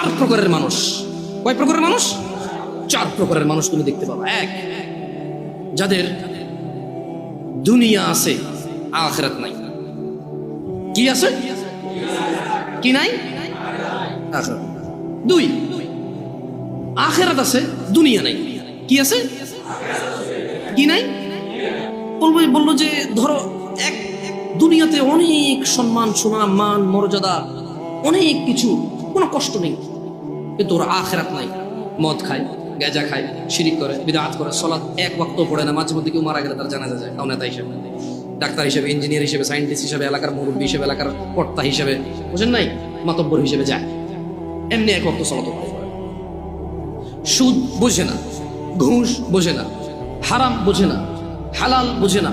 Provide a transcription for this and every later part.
চার প্রকারের মানুষ। কয় প্রকারের মানুষ? চার প্রকারের মানুষ তুমি দেখতে পাবা। এক, যাদের দুনিয়া আছে, আখরাত নাই। কি আছে? কি নাই? আখরাত দুই, আখেরাত আছে, দুনিয়া নাই। কি আছে? কি নাই? বলব বলল যে, ধরো, এক দুনিয়াতে অনেক সম্মান, সুনাম, মান, মর্যাদা, অনেক কিছু, কোনো কষ্ট নেই। কিন্তু ওর আখেরাত নাই। মদ খায়, গেজা খায়, শিরিক করে, বিদাত করে, সলাৎ এক ওয়াক্ত পড়ে না, মাঝে মধ্যে কেউ মারা গেলে তার জানা যায়। কাউ নেতা হিসেবে। ডাক্তার হিসেবে, ইঞ্জিনিয়ার হিসেবে, সায়েন্টিস্ট হিসেবে, এলাকার মুরব্বী হিসেবে, এলাকার কর্তা হিসেবে, বুঝেন নাই? মাতব্বর হিসেবে যায়। এমনি এক ওয়াক্ত সলাত সুদ বোঝে না, ঘুষ বোঝে না, হারাম বোঝে না, হালাল বোঝে না।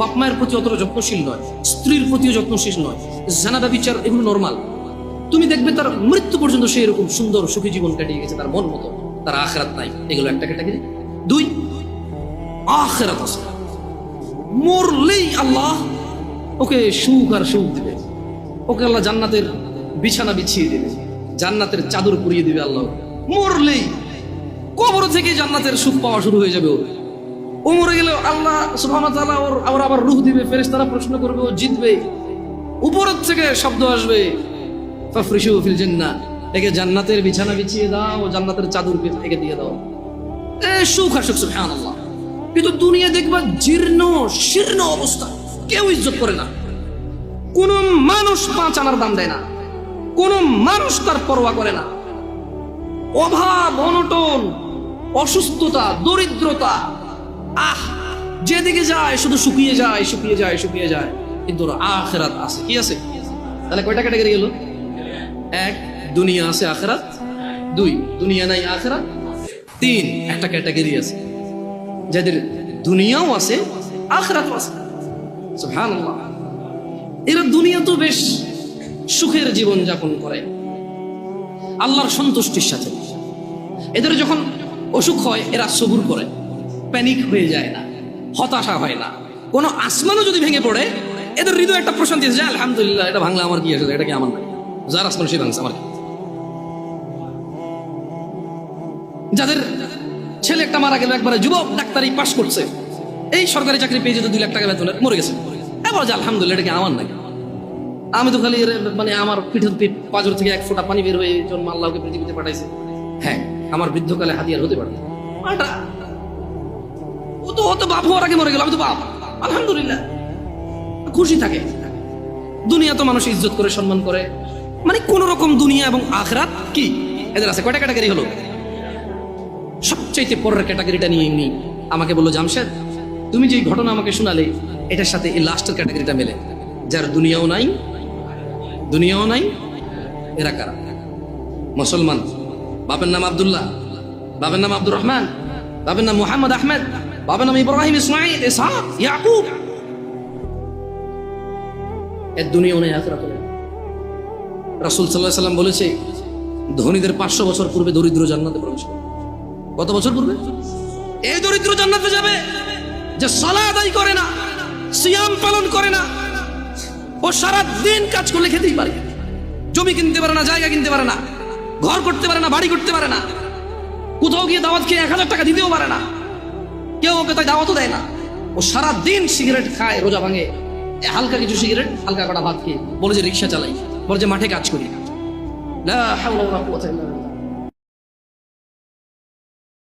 বাপ মায়ের প্রতি অতটা যত্নশীল নয়, স্ত্রীর প্রতিও যত্নশীল নয়। জানাদা বিচার এগুলো নর্মাল তুমি দেখবে তার মৃত্যু পর্যন্ত সেই এরকম সুন্দর সুখী জীবন কাটিয়ে গেছে তার মন মতো। তার আখেরাত নাই। এগুলো একটা ক্যাটাগরি দুই, আখেরাত আছে। মরলেই আল্লাহ ওকে সুখ আর সুখ দিবে। ওকে আল্লাহ জান্নাতের বিছানা বিছিয়ে দিবে। জান্নাতের চাদর পরিয়ে দিবে আল্লাহ। মরলেই কবর থেকে জান্নাতের সুখ পাওয়া শুরু হয়ে যাবে ওর। ও মরে গেলে আল্লাহ সুবহানাহু ওয়া তাআলা ওর আবার আবার রূহ দিবে। ফেরেশতারা প্রশ্ন করবে, ও জিতবে। উপরের থেকে শব্দ আসবে। একে জান্নাতের বিছানা বিছিয়ে দাও, জান্নাতের একে দিয়ে দাও। এ সুখ সুবহানাল্লাহ। কিন্তু দুনিয়া দেখবা জীর্ণ, শীর্ণ অবস্থা। কেউ ইজ্জত করে না। কোন মানুষ পাঁচ আনার দাম দেয় না। কোন মানুষ তার পরোয়া করে না। অভাব, অনটন, অসুস্থতা, দরিদ্রতা, আহ, যেদিকে যায়, শুধু শুকিয়ে যায় শুকিয়ে যায় শুকিয়ে যায়। কিন্তু আখেরাত আছে। কি আছে? তাহলে কয়টা ক্যাটাগরি গেল? এক, দুনিয়া আছে, আখরাত। দুই, দুনিয়া নাই, আখরাত। তিন, একটা ক্যাটাগরি আছে। যাদের দুনিয়াও আছে, আখেরাতও আছে। সুবহানাল্লাহ। এরা দুনিয়া তো বেশ সুখের জীবন যাপন করে। আল্লাহর সন্তুষ্টির সাথে। এদের যখন অসুখ হয়, এরা সবুর করে। প্যানিক হয়ে যায় না, হতাশা হয় না। কোনো আসমানও যদি ভেঙে পড়ে, এদের হৃদয় একটা প্রশান্তি আছে আলহামদুলিল্লাহ, এটা ভাঙলে আমার কি আছে এটা কি আমার নাই যার আসমান ভাঙছে আমার যাদের ছেলে একটা মারা গেল একবারে যুবক ডাক্তারি পাশ করছে এই সরকারি চাকরি পেয়ে যেত দুই লাখ টাকা বেতনের মরে গেছে এবার যে আলহামদুলিল্লাহ এটা কি আমার নাকি আমি তো খালি মানে আমার থেকে এক ফোঁটা পানি বের হয়ে জন্ম আল্লাহকে পৃথিবীতে পাঠাইছে হ্যাঁ আমার বৃদ্ধকালে হাতিয়ার হতে পারে ও তো ও তো বাপ হওয়ার আগে মরে গেল আমি তো বাপ আলহামদুলিল্লাহ খুশি থাকে দুনিয়া তো মানুষ ইজ্জত করে সম্মান করে মানে কোন রকম দুনিয়া এবং আখরাত কি? এদের আছে, কয়টা ক্যাটাগরি হলো? সবচাইতে পরের ক্যাটাগরিটা নিয়ে এমনি আমাকে বলল, জামশেদ, তুমি যে ঘটনা আমাকে শোনালে, এটার সাথে এই লাস্টের ক্যাটাগরিটা মেলে। যার দুনিয়াও নাই দুনিয়াও নাই, এরা কারা? মুসলমান, বাপের নাম আবদুল্লাহ, বাপের নাম আব্দুর রহমান, বাপের নাম মোহাম্মদ আহমেদ, বাপের নাম ইব্রাহিম ইসমাইল ইসহাক, ইয়াকুব। এর দুনিয়াও নেই আখরাত রাসূল সাল্লাহ সাল্লাম বলেছে, ধনীদের পাঁচশো বছর পূর্বে দরিদ্র জান্নাতে প্রবেশ করবে কত বছর পূর্বে? এই দরিদ্র জান্নাতে যাবে যে সালা আদায় করে না, সিয়াম পালন করে না, ও সারা দিন কাজ করলে খেতেই পারে। জমি কিনতে পারে না, জায়গা কিনতে পারে না, ঘর করতে পারে না, বাড়ি করতে পারে না, কোথাও গিয়ে দাওয়াত খেয়ে এক হাজার টাকা দিতেও পারে না, কেউ ওকে তাই দাওয়াতও দেয় না। ও সারা দিন সিগারেট খায়, রোজা ভাঙে হালকা কিছু সিগারেট, হালকা কটা ভাত খেয়ে বলে যে রিক্সা চালাই। বলে যে মাঠে কাজ করি। লা